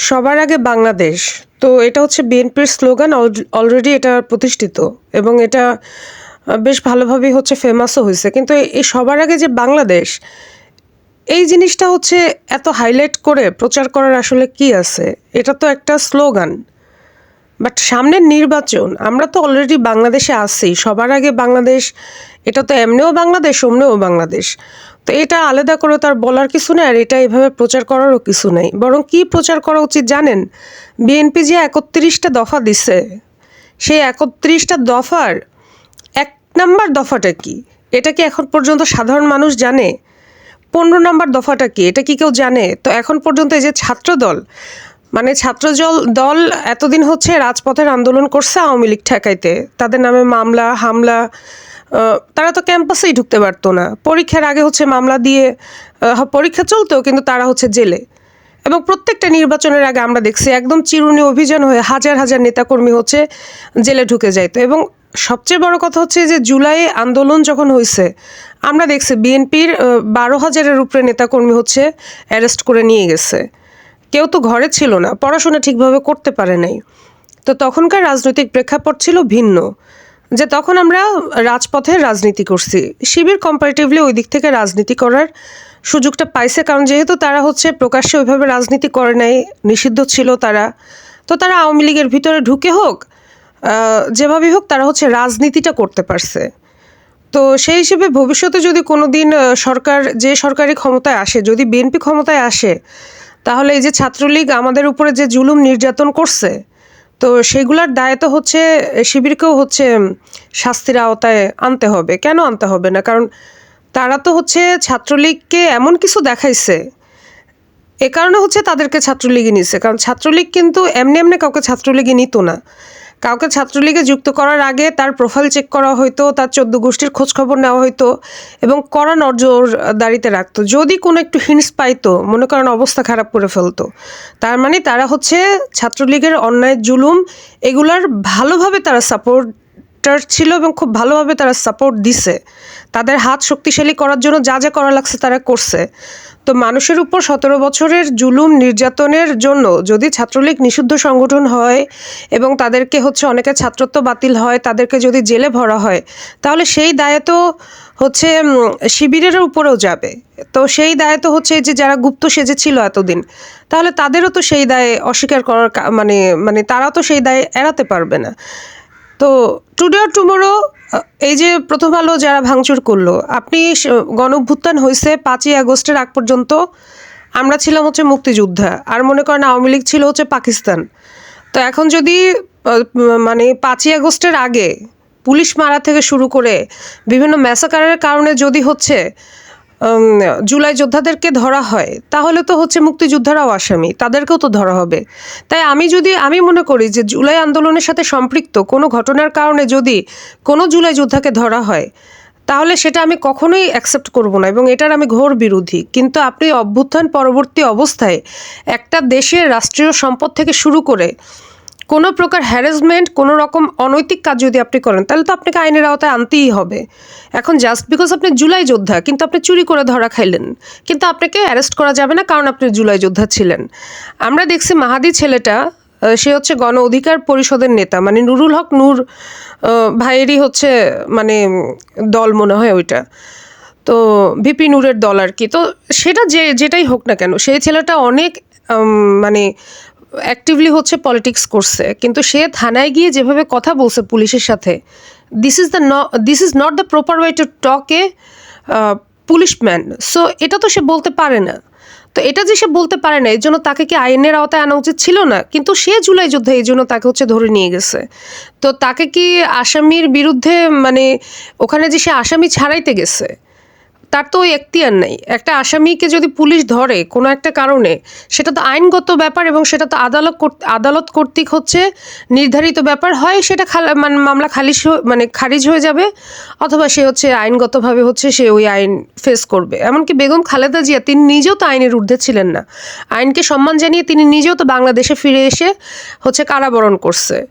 সবার আগে বাংলাদেশ। তো এটা হচ্ছে বিএনপির স্লোগান অলরেডি এটা প্রতিষ্ঠিত এবং এটা বেশ ভালোভাবেই হচ্ছে ফেমাসও হয়েছে। কিন্তু এই- সবার আগে যে বাংলাদেশ, এই জিনিসটা হচ্ছে এত হাইলাইট করে প্রচার করার আসলে কি আছে? এটা তো একটা স্লোগান। বাট সামনের নির্বাচন, আমরা তো অলরেডি বাংলাদেশে আছি, সবার আগে বাংলাদেশ, এটা তো এমনিও বাংলাদেশ, অমনিও বাংলাদেশ। তো এটা আলাদা করে তার বলার কিছু নেই আর এটা এভাবে প্রচার করারও কিছু নেই। বরং কি প্রচার করা উচিত জানেন? বিএনপি যে একত্রিশটা দফা দিছে, সেই একত্রিশটা দফার এক নাম্বার দফাটা কি? এটা কি এখন পর্যন্ত সাধারণ মানুষ জানে? পনেরো নম্বর দফাটা কি? এটা কি কেউ জানে? তো এখন পর্যন্ত এই যে ছাত্রদল মানে ছাত্রদল দল এতদিন হচ্ছে রাজপথের আন্দোলন করছে আওয়ামী লীগ ঠেকাইতে। তাদের নামে মামলা, হামলা তারা তো ক্যাম্পাসেই ঢুকতে পারতো না। পরীক্ষার আগে হচ্ছে মামলা দিয়ে পরীক্ষা চলতো কিন্তু তারা হচ্ছে জেলে। এবং প্রত্যেকটা নির্বাচনের আগে আমরা দেখছি একদম চিরুনি অভিযান হয়ে হাজার হাজার নেতাকর্মী হচ্ছে জেলে ঢুকে যাইতো এবং সবচেয়ে বড় কথা হচ্ছে যে জুলাই আন্দোলন যখন হয়েছে আমরা দেখছি বিএনপির বারো হাজারের উপরে নেতাকর্মী হচ্ছে অ্যারেস্ট করে নিয়ে গেছে। কেউ তো ঘরে ছিল না, পড়াশোনা ঠিকভাবে করতে পারে নাই। তো তখনকার রাজনৈতিক প্রেক্ষাপট ছিল ভিন্ন। যে তখন আমরা রাজপথের রাজনীতি করছি। শিবির কম্পারেটিভলি ওই দিক থেকে রাজনীতি করার সুযোগটা পাইছে, কারণ যেহেতু তারা হচ্ছে প্রকাশ্যে ওইভাবে রাজনীতি করে নাই, নিষিদ্ধ ছিল তারা, তো তারা আওয়ামী লীগের ভিতরে ঢুকে হোক যেভাবেই হোক তারা হচ্ছে রাজনীতিটা করতে পারছে। তো সেই হিসেবে ভবিষ্যতে যদি কোনো দিন সরকার, যে সরকারি ক্ষমতায় আসে, যদি বিএনপি ক্ষমতায় আসে, তাহলে এই যে ছাত্রলীগ আমাদের উপরে যে জুলুম নির্যাতন করছে তো সেগুলার দায় তো হচ্ছে, শিবিরকেও হচ্ছে শাস্তির আওতায় আনতে হবে। কেন আনতে হবে না? কারণ তারা তো হচ্ছে ছাত্রলীগকে এমন কিছু দেখাইছে। এ কারণে হচ্ছে তাদেরকে ছাত্রলীগে নিছে। কারণ ছাত্রলীগ কিন্তু এমনি এমনি কাউকে ছাত্রলীগে নিত না। কাউকে ছাত্রলীগে যুক্ত করার আগে তার প্রোফাইল চেক করা হতো তার চোদ্দ গোষ্ঠীর খোঁজখবর নেওয়া হতো এবং কড়া নজর দাঁড়িতে রাখতো। যদি কোনো একটু হিন্স পাইতো, মনে করেন অবস্থা খারাপ করে ফেলতো, তার মানে তারা হচ্ছে ছাত্রলীগের অন্যায়, জুলুম, এগুলার ভালোভাবে তারা সাপোর্ট সাপোর্টার ছিল এবং খুব ভালোভাবে তারা সাপোর্ট দিছে। তাদের হাত শক্তিশালী করার জন্য যা যা করা লাগছে তারা করছে। তো মানুষের উপর সতেরো বছরের জুলুম নির্যাতনের জন্য যদি ছাত্রলীগ নিষিদ্ধ সংগঠন হয় এবং তাদেরকে হচ্ছে অনেকে ছাত্রত্ব বাতিল হয়, তাদেরকে যদি জেলে ভরা হয়, তাহলে সেই দায়ে তো হচ্ছে শিবিরের উপরেও যাবে। তো সেই দায়ে তো হচ্ছে যে যারা গুপ্ত সেজেছিল এতদিন, তাহলে তাদেরও তো সেই দায়ে অস্বীকার করার মানে মানে তারা তো সেই দায়ে এড়াতে পারবে না। তো টুডে আর টুমোরো এই যে প্রথম আলো যারা ভাঙচুর করল, আপনি স- গণঅভ্যুত্থান হয়েছে পাঁচই আগস্টের আগ পর্যন্ত। আমরা ছিলাম হচ্ছে মুক্তিযোদ্ধা, আর মনে করেন আওয়ামী লীগ ছিল হচ্ছে পাকিস্তান। তো এখন যদি মানে পাঁচই আগস্টের আগে পুলিশ মারা থেকে শুরু করে বিভিন্ন ম্যাসাকারের কারণে যদি হচ্ছে জুলাই যোদ্ধাদেরকে ধরা হয়, তাহলে তো হচ্ছে মুক্তিযোদ্ধারাও আসামি, তাদেরকেও তো ধরা হবে। তাই আমি যদি, আমি মনে করি যে জুলাই আন্দোলনের সাথে সম্পৃক্ত কোনো ঘটনার কারণে যদি কোনো জুলাই যোদ্ধাকে ধরা হয়, তাহলে সেটা আমি কখনোই অ্যাকসেপ্ট করব না এবং এটার আমি ঘোর বিরোধী। কিন্তু আপনি অভ্যুত্থান পরবর্তী অবস্থায় একটা দেশের রাষ্ট্রীয় সম্পদ থেকে শুরু করে কোনো প্রকার হ্যারাসমেন্ট কোনো রকম অনৈতিক কাজ যদি আপনি করেন, তাহলে তো আপনাকে আইনের আওতায় আনতেই হবে। এখন জাস্ট বিকজ আপনি জুলাই যোদ্ধা, কিন্তু আপনি চুরি করে ধরা খাইলেন, কিন্তু আপনাকে অ্যারেস্ট করা যাবে না কারণ আপনি জুলাই যোদ্ধা ছিলেন। আমরা দেখছি মাহাদি ছেলেটা সে হচ্ছে গণ অধিকার পরিষদের নেতা মানে নুরুল হক নূর ভাইয়েরই হচ্ছে মানে দল মনে হয় ওইটা। তো ভিপি নূরের দল আর কি। তো সেটা যে, যেটাই হোক না কেন, সেই ছেলেটা অনেক মানে অ্যাক্টিভলি হচ্ছে পলিটিক্স করছে, কিন্তু সে থানায় গিয়ে যেভাবে কথা বলছে পুলিশের সাথে this is the this is not the proper way to talk a policeman so এটা তো সে বলতে পারে না। তো এটা যে সে বলতে পারে না এই জন্য তাকে কি আইনের আওতায় আনা উচিত ছিল না? কিন্তু সে জুলাই যোদ্ধা এই জন্য তাকে হচ্ছে ধরে নিয়ে গেছে। তো তাকে কি আসামির বিরুদ্ধে মানে ওখানে যে সে আসামি ছাড়াইতে গেছে তার তো ওই এখতিয়ার নেই। একটা আসামিকে যদি পুলিশ ধরে কোনো একটা কারণে, সেটা তো আইনগত ব্যাপার এবং সেটা তো আদালত আদালত কর্তৃক হচ্ছে নির্ধারিত ব্যাপার। হয় সেটা মানে মামলা হয়ে- মানে খারিজ হয়ে যাবে, অথবা সে হচ্ছে আইনগতভাবে হচ্ছে সে ওই আইন ফেস করবে। এমনকি বেগম খালেদা জিয়া, তিনি নিজেও তো আইনের ঊর্ধ্বে ছিলেন না। আইনকে সম্মান জানিয়ে তিনি নিজেও তো বাংলাদেশে ফিরে এসে হচ্ছে কারাবরণ করছে।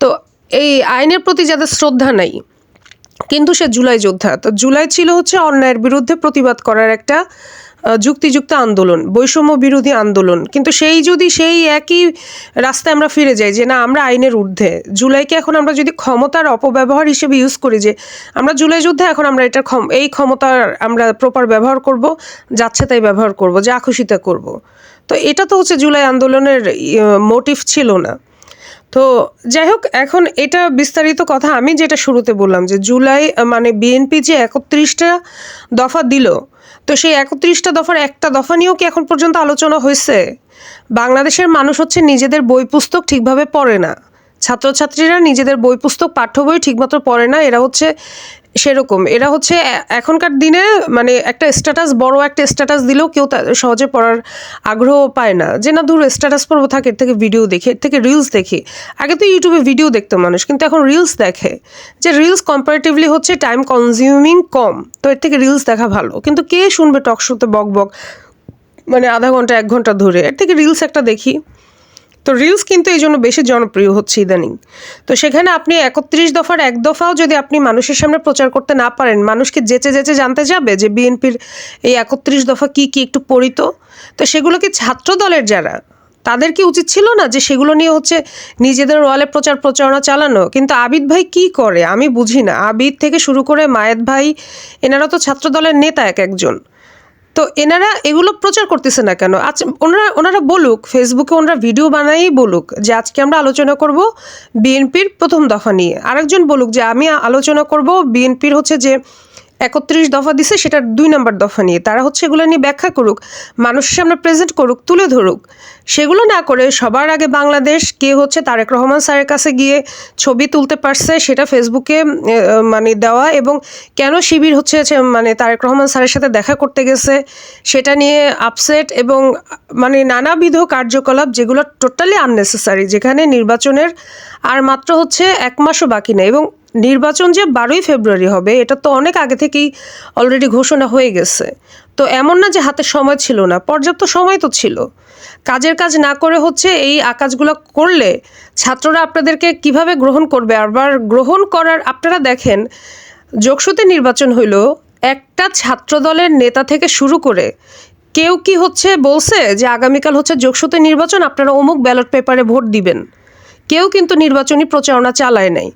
তো এই আইনের প্রতি যাদের শ্রদ্ধা নাই কিন্তু সে জুলাই যোদ্ধা। তো জুলাই ছিল হচ্ছে অন্যায়ের বিরুদ্ধে প্রতিবাদ করার একটা যুক্তিযুক্ত আন্দোলন, বৈষম্য বিরোধী আন্দোলন। কিন্তু সেই যদি সেই একই রাস্তায় আমরা ফিরে যাই যে না, আমরা আইনের ঊর্ধ্বে, জুলাইকে এখন আমরা যদি ক্ষমতার অপব্যবহার হিসেবে ইউজ করি যে আমরা জুলাই যুদ্ধে, এখন আমরা এটা ক্ষম- এই ক্ষমতার আমরা প্রপার ব্যবহার করব, যাচ্ছে তাই ব্যবহার করব, যা খুশিতে করব। তো এটা তো হচ্ছে জুলাই আন্দোলনের মোটিভ ছিল না। তো যাই হোক, এখন এটা বিস্তারিত কথা আমি যেটা শুরুতে বললাম যে জুলাই মানে বিএনপি যে একত্রিশটা দফা দিল, তো সেই একত্রিশটা দফার একটা দফা নিয়েও কি এখন পর্যন্ত আলোচনা হয়েছে? বাংলাদেশের মানুষ হচ্ছে নিজেদের বই পুস্তক ঠিকভাবে পড়ে না। ছাত্রছাত্রীরা নিজেদের বই পুস্তক পাঠ্য বই ঠিকমতো পড়ে না, এরা হচ্ছে সেরকম। এরা হচ্ছে এখনকার দিনে মানে একটা স্ট্যাটাস বড় একটা স্ট্যাটাস দিলেও কেউ সহজে পড়ার আগ্রহ পায় না। যে না, দূর স্ট্যাটাস পড়ব থাকে, এর থেকে ভিডিও দেখি, এর থেকে রিলস দেখি। আগে তো ইউটিউবে ভিডিও দেখতো মানুষ, কিন্তু এখন রিলস দেখে। যে রিলস কম্পারেটিভলি হচ্ছে টাইম কনজিউমিং কম, তো এর থেকে রিলস দেখা ভালো। কিন্তু কে শুনবে টক শোতে বক বক মানে আধা ঘণ্টা, এক ঘণ্টা ধরে? এর থেকে রিলস একটা দেখি। তো রিলস কিন্তু এই জন্য বেশি জনপ্রিয় হচ্ছে ইদানিং। তো সেখানে আপনি একত্রিশ দফার এক দফাও যদি আপনি মানুষের সামনে প্রচার করতে না পারেন, মানুষকে যেচে যেচে জানতে যাবে যে বিএনপির এই একত্রিশ দফা কি কি একটু পড়িত তো সেগুলো কি ছাত্র দলের যারা, তাদের কি উচিত ছিল না যে সেগুলো নিয়ে হচ্ছে নিজেদের ওয়ালে প্রচার প্রচারণা চালানো? কিন্তু আবিদ ভাই কি করে? আমি বুঝি না। আবিদ থেকে শুরু করে মায়েদ ভাই, এনারা তো ছাত্র দলের নেতা এক একজন। তো এনারা এগুলো প্রচার করতেছে না কেন? আজ ওনারা ওনারা বলুক ফেসবুকে ওনারা ভিডিও বানাই বলুক যে আজকে আমরা আলোচনা করব বিএনপির প্রথম দফা নিয়ে। আরেকজন বলুক যে আমি আলোচনা করব বিএনপির হচ্ছে যে একত্রিশ দফা দিছে, সেটার দুই নম্বর দফা নিয়ে। তারা হচ্ছে এগুলো নিয়ে ব্যাখ্যা করুক মানুষের সামনে প্রেজেন্ট করুক, তুলে ধরুক। সেগুলো না করে সবার আগে বাংলাদেশ, কে হচ্ছে তারেক রহমান স্যারের কাছে গিয়ে ছবি তুলতে পারছে, সেটা ফেসবুকে মানে দেওয়া এবং কেন শিবির হচ্ছে মানে তারেক রহমান স্যারের সাথে দেখা করতে গেছে, সেটা নিয়ে আপসেট এবং মানে নানাবিধ কার্যকলাপ যেগুলো টোটালি আননেসেসারি যেখানে নির্বাচনের আর মাত্র হচ্ছে এক মাসও বাকি নেই এবং নির্বাচন যে বারোই ফেব্রুয়ারি হবে, এটা তো অনেক আগে থেকেই অলরেডি ঘোষণা হয়ে গেছে। তো এমন না যে হাতে সময় ছিল না, পর্যাপ্ত সময় তো ছিল। কাজের কাজ না করে হচ্ছে এই আকাজগুলো করলে ছাত্ররা আপনাদেরকে কীভাবে গ্রহণ করবে? আবার গ্রহণ করার, আপনারা দেখেন যোগসূতে নির্বাচন হইল, একটা ছাত্র দলের নেতা থেকে শুরু করে কেউ কি হচ্ছে বলছে যে আগামীকাল হচ্ছে যোগসূতে নির্বাচন, আপনারা অমুক ব্যালট পেপারে ভোট দিবেন। কেউ কিন্তু নির্বাচনী প্রচারণা চালায় নাই।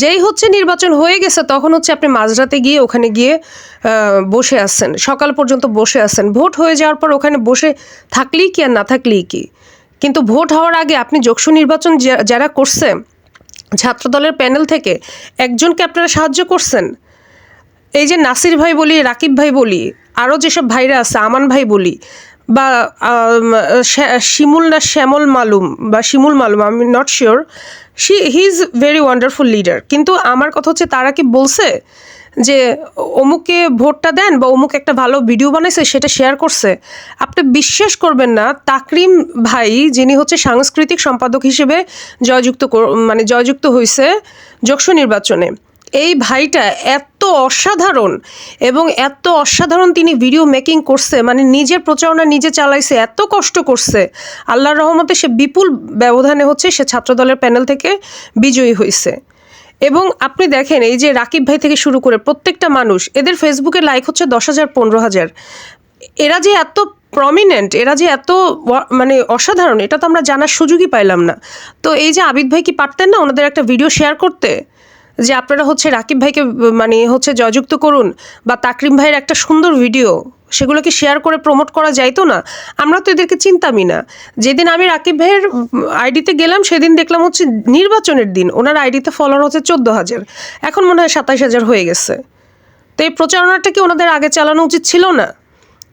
যেই হচ্ছে নির্বাচন হয়ে গেছে, তখন হচ্ছে আপনি মাঝরাতে গিয়ে ওখানে গিয়ে বসে আছেন। সকাল পর্যন্ত বসে আছেন। ভোট হয়ে যাওয়ার পর ওখানে বসে থাকলেই কি আর না থাকলেই কি? কিন্তু ভোট হওয়ার আগে আপনি যোগসু নির্বাচন যারা করছে, ছাত্রদলের প্যানেল থেকে একজনকে আপনারা সাহায্য করছেন? এই যে নাসির ভাই বলি, রাকিব ভাই বলি, আরও যেসব ভাইরা আছে, আমান ভাই বলি বা শিমুল না শ্যামল মালুম বা শিমুল মালুম আমি not sure she he is very wonderful leader কিন্তু আমার কথা হচ্ছে, তারা কি বলছে যে অমুকে ভোটটা দেন বা অমুক একটা ভালো ভিডিও বানাইছে, সেটা শেয়ার করছে? আপনি বিশ্বাস করবেন না, তাকরিম ভাই, যিনি হচ্ছে সাংস্কৃতিক সম্পাদক হিসেবে জয়যুক্ত মানে জয়যুক্ত হয়েছে যোগসু নির্বাচনে এই ভাইটা এত অসাধারণ এবং এত অসাধারণ তিনি ভিডিও মেকিং করছে মানে নিজের প্রচারণা নিজে চালাইছে, এত কষ্ট করছে। আল্লাহর রহমতে সে বিপুল ব্যবধানে হচ্ছে সে ছাত্রদলের প্যানেল থেকে বিজয়ী হয়েছে এবং আপনি দেখেন, এই যে রাকিব ভাই থেকে শুরু করে প্রত্যেকটা মানুষ, এদের ফেসবুকে লাইক হচ্ছে দশ হাজার, পনেরো হাজার। এরা যে এত প্রমিনেন্ট এরা যে এত মানে অসাধারণ, এটা তো আমরা জানার সুযোগই পাইলাম না। তো এই যে আবিদ ভাই কি পারতেন না ওনাদের একটা ভিডিও শেয়ার করতে? যে আপনারা হচ্ছে রাকিব ভাইকে মানে হচ্ছে জয়যুক্ত করুন বা তাকরিম ভাইয়ের একটা সুন্দর ভিডিও, সেগুলোকে শেয়ার করে প্রমোট করা যাইতো না? আমরা তো এদেরকে চিন্তামই না। যেদিন আমি রাকিব ভাইয়ের আইডিতে গেলাম, সেদিন দেখলাম হচ্ছে নির্বাচনের দিন। ওনার আইডিতে ফলোয়ার হচ্ছে চোদ্দ হাজার। এখন মনে হয় সাতাইশ হাজার হয়ে গেছে। তো এই প্রচারণাটা কি ওনাদের আগে চালানো উচিত ছিল না?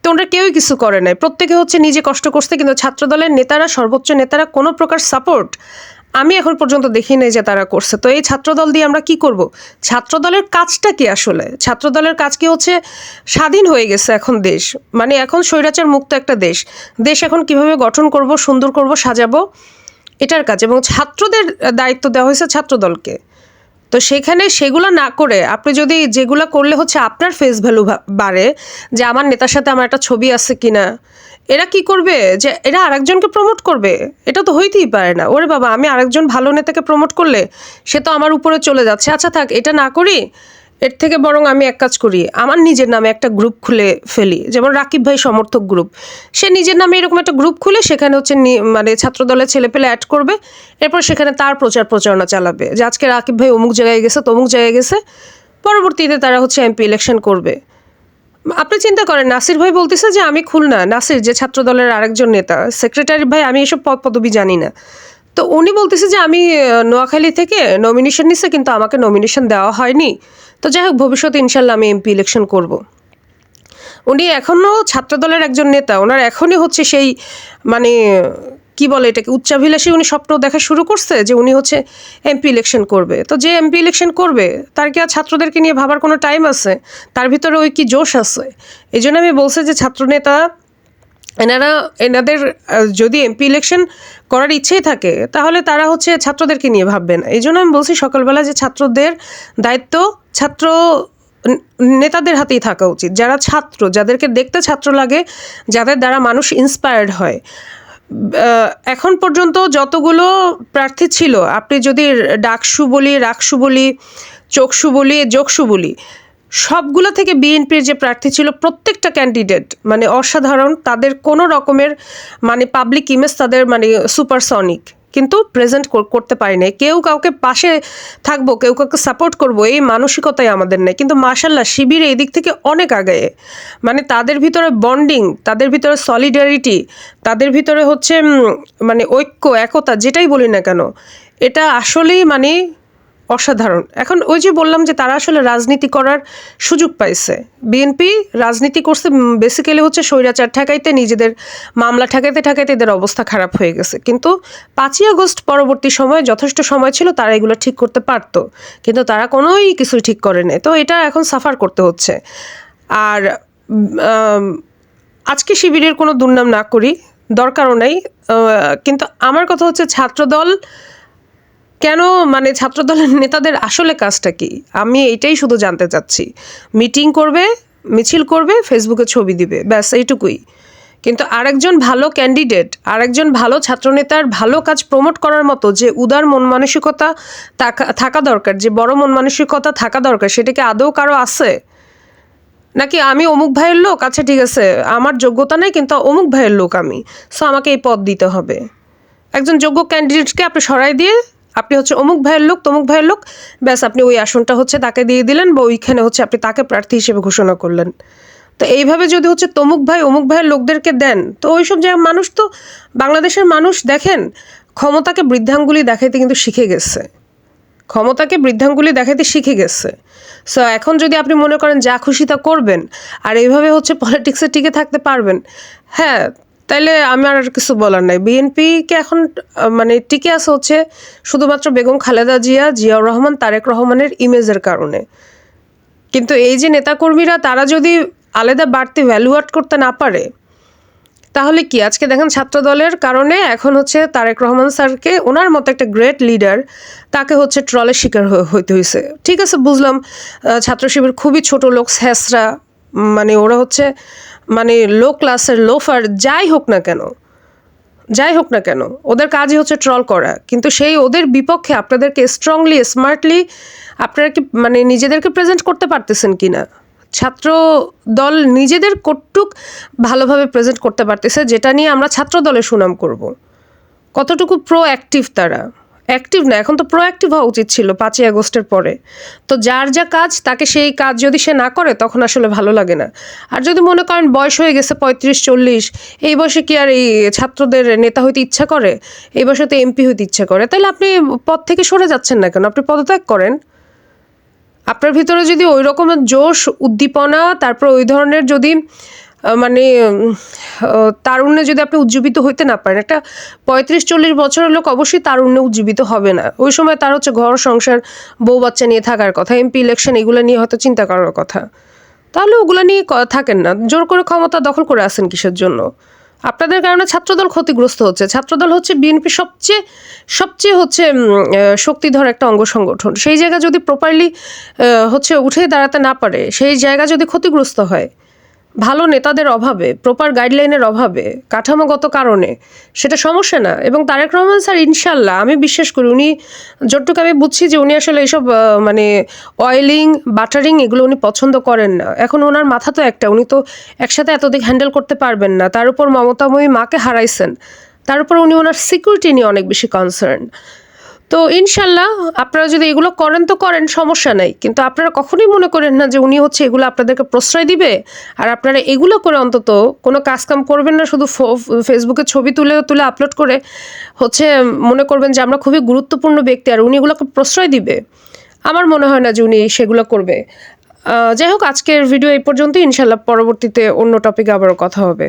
তো ওনারা কেউই কিছু করে নাই। প্রত্যেকে হচ্ছে নিজে কষ্ট করছে, কিন্তু ছাত্রদলের নেতারা, সর্বোচ্চ নেতারা কোনো প্রকার সাপোর্ট আমি এখন পর্যন্ত দেখি নাই যে তারা করছে। তো এই ছাত্রদল দিয়ে আমরা কি করব? ছাত্রদলের কাজটা কি আসলে? ছাত্রদলের কাজ কি হচ্ছে? স্বাধীন হয়ে গেছে এখন দেশ। মানে এখন স্বৈরাচার মুক্ত একটা দেশ। দেশ এখন কীভাবে গঠন করব, সুন্দর করব, সাজাবো? এটার কাজ। এবং ছাত্রদের দায়িত্ব দেওয়া হয়েছে ছাত্রদলকে। তো সেখানে সেগুলো না করে আপনি যদি যেগুলো করলে হচ্ছে আপনার ফেস ভ্যালু বাড়ে যে আমার নেতার সাথে আমার একটা ছবি আছে কিনা, এরা কি করবে? যে এরা আরেকজনকে প্রমোট করবে? এটা তো হইতেই পারে না। ওরে বাবা, আমি আরেকজন ভালো নেতাকে প্রমোট করলে সে তো আমার উপরে চলে যাচ্ছে। আচ্ছা থাক, এটা না করি এর থেকে বরং আমি এক কাজ করি, আমার নিজের নামে একটা গ্রুপ খুলে ফেলি, যেমন রাকিব ভাই সমর্থক গ্রুপ সে নিজের নামে এরকম একটা গ্রুপ খুলে সেখানে হচ্ছে মানে ছাত্রদলের ছেলে পেলে অ্যাড করবে, এরপর সেখানে তার প্রচার প্রচারণা চালাবে। যে আজকে রাকিব ভাই অমুক জায়গায় গেছে, তমুক জায়গায় গেছে, পরবর্তীতে তারা হচ্ছে এমপি ইলেকশন করবে। আপনি চিন্তা করেন, নাসির ভাই বলতেছে যে আমি খুলনা, নাসির যে ছাত্র দলের আরেকজন নেতা সেক্রেটারি ভাই, আমি এসব পদ পদবি জানি না। তো উনি বলতেছে যে আমি নোয়াখালী থেকে নমিনেশন নিছে, কিন্তু আমাকে নমিনেশন দেওয়া হয়নি। তো যাই হোক, ভবিষ্যতে ইনশাল্লাহ আমি এমপি ইলেকশন করব। উনি এখনও ছাত্রদলের একজন নেতা, ওনার এখনই হচ্ছে সেই মানে কি বলে এটাকে, উচ্চাভিলাষী উনি স্বপ্ন দেখা শুরু করছে যে উনি হচ্ছে এমপি ইলেকশন করবে। তো যে এমপি ইলেকশন করবে, তার কি আর ছাত্রদেরকে নিয়ে ভাবার কোনো টাইম আছে? তার ভিতরে ওই কি জোশ আছে? এই জন্য আমি বলছি যে ছাত্রনেতা এনারা, এনাদের যদি এমপি ইলেকশন করার ইচ্ছেই থাকে, তাহলে তারা হচ্ছে ছাত্রদেরকে নিয়ে ভাববেন। এই জন্য আমি বলছি সকালবেলা যে ছাত্রদের দায়িত্ব ছাত্র নেতাদের হাতেই থাকা উচিত। যারা ছাত্র, যাদেরকে দেখতে ছাত্র লাগে, যাদের দ্বারা মানুষ ইন্সপায়ার্ড হয়। এখন পর্যন্ত যতগুলো প্রার্থী ছিল, আপনি যদি ডাকসু বলি, রাকসু বলি চোখসু বলি, যোগসু বলি সবগুলো থেকে বিএনপির যে প্রার্থী ছিল প্রত্যেকটা ক্যান্ডিডেট মানে অসাধারণ, তাদের কোনো রকমের মানে পাবলিক ইমেজ তাদের মানে সুপারসনিক কিন্তু প্রেজেন্ট করতে পারি কেউ কাউকে পাশে থাকব, কেউ কাউকে সাপোর্ট করব, এই মানসিকতাই আমাদের নেই। কিন্তু মার্শাল্লাহ শিবির এই দিক থেকে অনেক আগে। মানে তাদের ভিতরে বন্ডিং তাদের ভিতরে সলিডারিটি তাদের ভিতরে হচ্ছে মানে ঐক্য, একতা, যেটাই বলি না কেন, এটা আসলেই মানে অসাধারণ। এখন ওই যে বললাম যে তারা আসলে রাজনীতি করার সুযোগ পাইছে। বিএনপি রাজনীতি করছে বেসিক্যালি হচ্ছে স্বৈরাচার ঠেকাইতে, নিজেদের মামলা ঠেকাইতে ঠেকাইতে এদের অবস্থা খারাপ হয়ে গেছে। কিন্তু পাঁচই আগস্ট পরবর্তী সময়ে যথেষ্ট সময় ছিল, তারা এগুলো ঠিক করতে পারতো। কিন্তু তারা কোনোই কিছুই ঠিক করে নেই। তো এটা এখন সাফার করতে হচ্ছে। আর আজকে শিবিরের কোনো দুর্নাম না করি, দরকারও নেই। কিন্তু আমার কথা হচ্ছে ছাত্রদল কেন মানে ছাত্রদলের নেতাদের আসলে কাজটা কি? আমি এইটাই শুধু জানতে চাচ্ছি। মিটিং করবে, মিছিল করবে, ফেসবুকে ছবি দিবে, ব্যাস, এইটুকুই। কিন্তু আরেকজন ভালো ক্যান্ডিডেট, আরেকজন ভালো ছাত্রনেতার ভালো কাজ প্রমোট করার মতো যে উদার মন মানসিকতা থাকা- দরকার, যে বড় মন মানসিকতা থাকা দরকার, সেটা কি আদৌ কারও আছে? নাকি আমি অমুক ভাইয়ের লোক? আচ্ছা ঠিক আছে, আমার যোগ্যতা নেই, কিন্তু অমুক ভাইয়ের লোক আমি। সো আমাকে এই পদ দিতে হবে। একজন যোগ্য ক্যান্ডিডেটকে আপনি সরাই দিয়ে আপনি হচ্ছে অমুক ভাইয়ের লোক, তমুক ভাইয়ের লোক, ব্যাস আপনি ওই আসনটা হচ্ছে তাকে দিয়ে দিলেন বা ওইখানে হচ্ছে আপনি তাকে প্রার্থী হিসেবে ঘোষণা করলেন। তো এইভাবে যদি হচ্ছে তমুক ভাই, অমুক ভাইয়ের লোকদেরকে দেন, তো ওইসব জায়গায় মানুষ তো বাংলাদেশের মানুষ দেখেন, ক্ষমতাকে বৃদ্ধাঙ্গুলি দেখাইতে কিন্তু শিখে গেছে। ক্ষমতাকে বৃদ্ধাঙ্গুলি দেখাইতে শিখে গেছে। সো এখন যদি আপনি মনে করেন যা খুশি তা করবেন, আর এইভাবে হচ্ছে পলিটিক্সে টিকে থাকতে পারবেন হ্যাঁ তাইলে আমার আর কিছু বলার নাই। বিএনপিকে এখন মানে টিকে আছে হচ্ছে শুধুমাত্র বেগম খালেদা জিয়া, জিয়াউর রহমান, তারেক রহমানের ইমেজের কারণে। কিন্তু এই যে নেতাকর্মীরা, তারা যদি আলাদা বাড়তি ভ্যালু অ্যাড করতে না পারে, তাহলে কি? আজকে দেখেন ছাত্র দলের কারণে এখন হচ্ছে তারেক রহমান স্যারকে, ওনার মতো একটা গ্রেট লিডার তাকে হচ্ছে ট্রলের শিকার হইতে হয়েছে ঠিক আছে, বুঝলাম ছাত্র শিবির খুবই ছোট লোক স্যাসরা মানে ওরা হচ্ছে মানে লো ক্লাসের লোফার যাই হোক না কেন, যাই হোক না কেন, ওদের কাজই হচ্ছে ট্রল করা। কিন্তু সেই ওদের বিপক্ষে আপনাদেরকে স্ট্রংলি স্মার্টলি আপনারা কি মানে নিজেদেরকে প্রেজেন্ট করতে পারতেছেন কি না? ছাত্র দল নিজেদের কটুক ভালোভাবে প্রেজেন্ট করতে পারতেছে, যেটা নিয়ে আমরা ছাত্র দলে সুনাম করব। কতটুকু প্রো অ্যাক্টিভ তারা? অ্যাক্টিভ না, এখন তো প্রো অ্যাক্টিভ হওয়া উচিত ছিল পাঁচই আগস্টের পরে। তো যার যা কাজ, তাকে সেই কাজ যদি সে না করে, তখন আসলে ভালো লাগে না। আর যদি মনে করেন বয়স হয়ে গেছে পঁয়ত্রিশ, চল্লিশ, এই বয়সে কি আর এই ছাত্রদের নেতা হইতে ইচ্ছা করে? এই বয়সে তো এমপি হইতে ইচ্ছা করে। তাহলে আপনি পদ থেকে সরে যাচ্ছেন না কেন? আপনি পদত্যাগ করেন। আপনার ভিতরে যদি ওই রকমের জোশ, উদ্দীপনা, তারপর ওই ধরনের যদি মানে তারুণ্যে যদি আপনি উজ্জীবিত হইতে না পারেন, একটা পঁয়ত্রিশ, চল্লিশ বছরের লোক অবশ্যই তারুণ্যে উজ্জীবিত হবে না। ওই সময় তার হচ্ছে ঘর, সংসার, বউ বাচ্চা নিয়ে থাকার কথা এমপি ইলেকশন এগুলো নিয়ে হয়তো চিন্তা করার কথা। তাহলে ওগুলো নিয়ে থাকেন না। জোর করে ক্ষমতা দখল করে আসেন কিসের জন্য? আপনাদের কারণে ছাত্রদল ক্ষতিগ্রস্ত হচ্ছে। ছাত্রদল হচ্ছে বিএনপি সবচেয়ে সবচেয়ে হচ্ছে শক্তিধর একটা অঙ্গ সংগঠন। সেই জায়গা যদি প্রপারলি হচ্ছে উঠে দাঁড়াতে না পারে, সেই জায়গা যদি ক্ষতিগ্রস্ত হয় ভালো নেতাদের অভাবে প্রপার গাইডলাইনের অভাবে, কাঠামোগত কারণে, সেটা সমস্যা না। এবং তারেক রহমান স্যার ইনশাল্লাহ আমি বিশ্বাস করি, উনি যতটুকু আমি বুঝছি যে উনি আসলে এইসব মানে অয়েলিং বাটারিং এগুলো উনি পছন্দ করেন না। এখন ওনার মাথা তো একটা, উনি তো একসাথে এতদিক হ্যান্ডেল করতে পারবেন না। তার উপর মমতাময়ী মাকে হারাইছেন। তার উপর উনি ওনার সিকিউরিটি নিয়ে অনেক বেশি কনসার্ন তো ইনশাল্লাহ আপনারা যদি এগুলো করেন তো করেন, সমস্যা নাই। কিন্তু আপনারা কখনোই মনে করেন না যে উনি হচ্ছে এগুলো আপনাদেরকে প্রশ্রয় দিবে আর আপনারা এগুলো করে অন্তত কোনো কাজকাম করবেন না, শুধু ফেসবুকে ছবি তুলে তুলে আপলোড করে হচ্ছে মনে করবেন যে আমরা খুবই গুরুত্বপূর্ণ ব্যক্তি আর উনি এগুলোকে প্রশ্রয় দিবে। আমার মনে হয় না যে উনি সেগুলো করবে। যাই হোক, আজকের ভিডিও এই পর্যন্ত ইনশাল্লাহ পরবর্তীতে অন্য টপিকে আবারও কথা হবে।